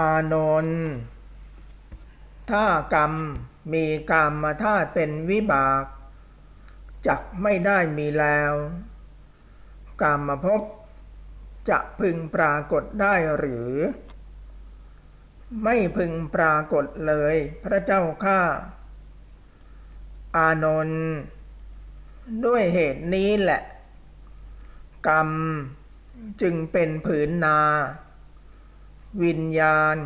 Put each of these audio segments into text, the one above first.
อานนท์ถ้ากรรมมีกรรมมาธาตุเป็นวิบาก จักไม่ได้มีแล้ว กรรมมาพบจะพึงปรากฏได้หรือ ไม่พึงปรากฏเลยพระเจ้าข้าอานนท์ด้วยเหตุนี้แหละ กรรมจึงเป็นผืนนา วิญญาณ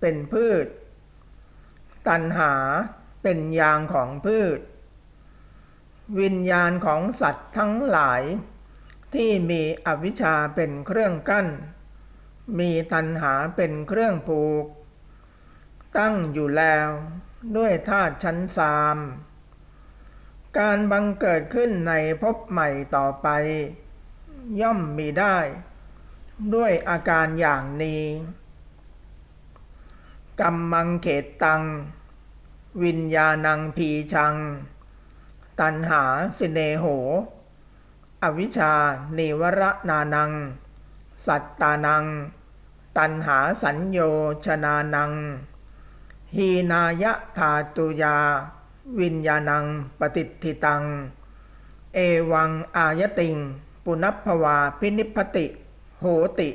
เป็นพืช ตัณหาเป็นยางของพืช วิญญาณของสัตว์ทั้งหลาย ที่มีอวิชชาเป็นเครื่องกั้น มีตัณหาเป็นเครื่องผูก ตั้งอยู่แล้วด้วยธาตุชั้นสามการบังเกิดขึ้นในภพใหม่ต่อไป ย่อมมีได้ ด้วยอาการอย่างนี้ กรรมังเขตตัง วิญญาณังพีชัง ตันหาสิเนโห อวิชานิวรนานัง สัตตานัง ตันหาสัญโยชนานัง หีนายะธาตุยา วิญญาณังปฏิทิตัง เอวังอายติง ปุนัพภวาพินิพติ โหติ